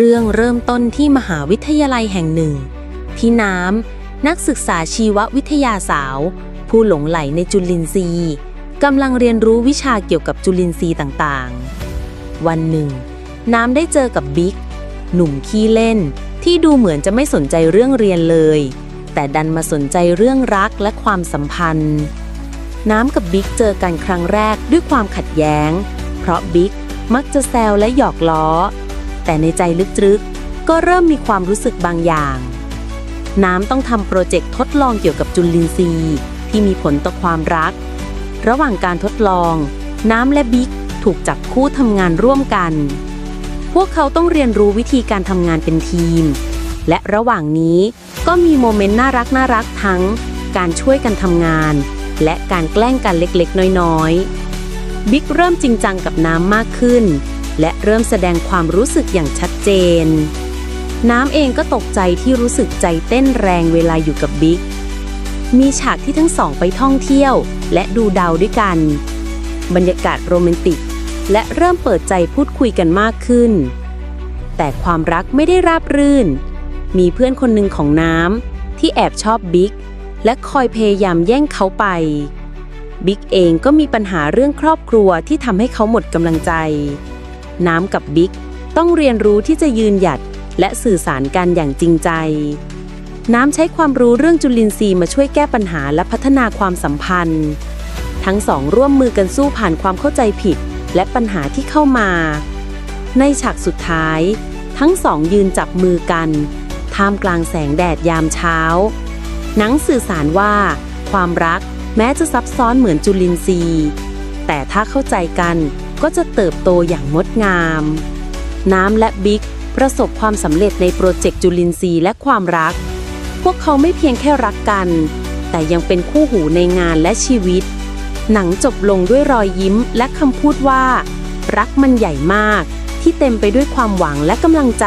เรื่องเริ่มต้นที่มหาวิทยาลัยแห่งหนึ่ง ที่น้ำนักศึกษาชีววิทยาสาว ผู้หลงไหลในจุลินทรีย์กำลังเรียนรู้วิชาเกี่ยวกับจุลินทรีย์ต่างๆ วันหนึ่ง น้ำได้เจอกับบิ๊กหนุ่มขี้เล่นที่ดูเหมือนจะไม่สนใจเรื่องเรียนเลย แต่ดันมาสนใจเรื่องรักและความสัมพันธ์ น้ำกับบิ๊กเจอกันครั้งแรกด้วยความขัดแย้ง เพราะบิ๊กมักจะแซวและหยอกล้อ แต่ในใจลึกๆ ก็เริ่มมีความรู้สึกบางอย่าง น้ำต้องทำโปรเจกต์ทดลองเกี่ยวกับจุลินทรีย์ ที่มีผลต่อความรัก ระหว่างการทดลอง น้ำและบิ๊กถูกจับคู่ทำงานร่วมกัน พวกเขาต้องเรียนรู้วิธีการทำงานเป็นทีม และระหว่างนี้ก็มีโมเมนต์น่ารักน่ารักทั้ง การช่วยกันทำงาน และการแกล้งกันเล็กๆ น้อยๆ บิ๊กเริ่มจริงจังกับน้ำมากขึ้น และเริ่มแสดงความรู้สึกอย่างชัดเจน น้ำเองก็ตกใจที่รู้สึกใจเต้นแรงเวลาอยู่กับบิ๊ก มีฉากที่ทั้งสองไปท่องเที่ยว และดูดาวด้วยกัน บรรยากาศโรแมนติก และเริ่มเปิดใจพูดคุยกันมากขึ้น แต่ความรักไม่ได้ราบรื่น มีเพื่อนคนหนึ่งของน้ำที่แอบชอบบิ๊กและคอยพยายามแย่งเขาไปบิ๊กเองก็มีปัญหาเรื่องครอบครัวที่ทำให้เขาหมดกำลังใจ น้ำกับบิ๊กต้องเรียนรู้ที่จะยืนหยัดและสื่อสารกันอย่างจริงใจ น้ำใช้ความรู้เรื่องจุลินทรีย์มาช่วยแก้ปัญหาและพัฒนาความสัมพันธ์ ทั้งสองร่วมมือกันสู้ผ่านความเข้าใจผิด และปัญหาที่เข้ามา ในฉากสุดท้าย ทั้งสองยืนจับมือกัน ท่ามกลางแสงแดดยามเช้า หนังสื่อสารว่า ความรักแม้จะซับซ้อนเหมือนจุลินทรีย์ แต่ถ้าเข้าใจกัน ก็จะเติบโตอย่างงดงาม น้ำและบิ๊กประสบความสำเร็จในโปรเจกต์จุลินทรีย์และความรัก พวกเขาไม่เพียงแค่รักกัน แต่ยังเป็นคู่หูในงานและชีวิต หนังจบลงด้วยรอยยิ้มและคำพูดว่า รักมันใหญ่มาก ที่เต็มไปด้วยความหวังและกำลังใจ